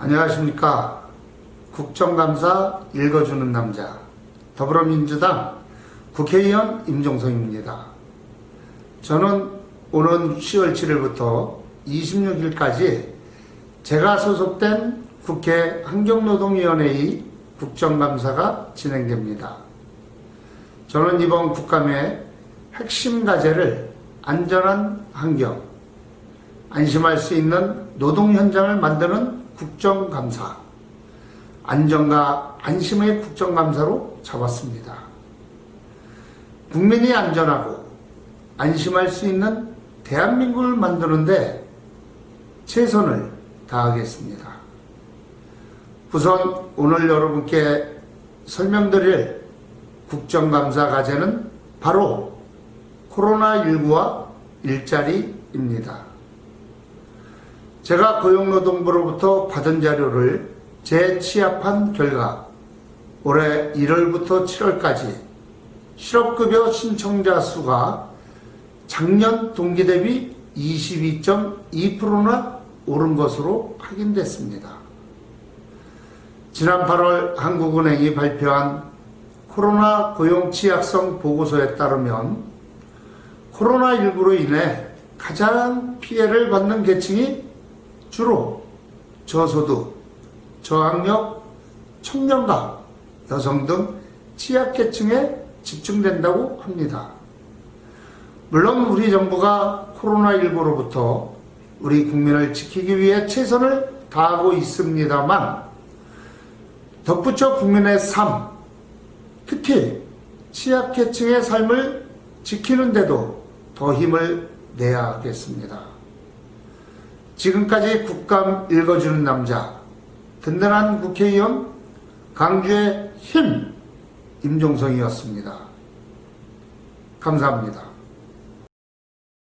안녕하십니까. 국정감사 읽어주는 남자. 더불어민주당 국회의원 임종성입니다. 저는 오는 10월 7일부터 26일까지 제가 소속된 국회 환경노동위원회의 국정감사가 진행됩니다. 저는 이번 국감의 핵심 과제를 안전한 환경, 안심할 수 있는 노동 현장을 만드는 국정감사, 안전과 안심의 국정감사로 잡았습니다. 국민이 안전하고 안심할 수 있는 대한민국을 만드는데 최선을 다하겠습니다. 우선 오늘 여러분께 설명드릴 국정감사 과제는 바로 코로나19와 일자리입니다. 제가 고용노동부로부터 받은 자료를 재취합한 결과 올해 1월부터 7월까지 실업급여 신청자 수가 작년 동기 대비 22.2%나 오른 것으로 확인됐습니다. 지난 8월 한국은행이 발표한 코로나 고용 취약성 보고서에 따르면 코로나19로 인해 가장 피해를 받는 계층이 주로 저소득, 저학력, 청년과 여성 등 취약계층에 집중된다고 합니다. 물론 우리 정부가 코로나19로부터 우리 국민을 지키기 위해 최선을 다하고 있습니다만 덧붙여 국민의 삶, 특히 취약계층의 삶을 지키는데도 더 힘을 내야 하겠습니다. 지금까지 국감 읽어주는 남자, 든든한 국회의원 강주의 힘 임종성이었습니다. 감사합니다.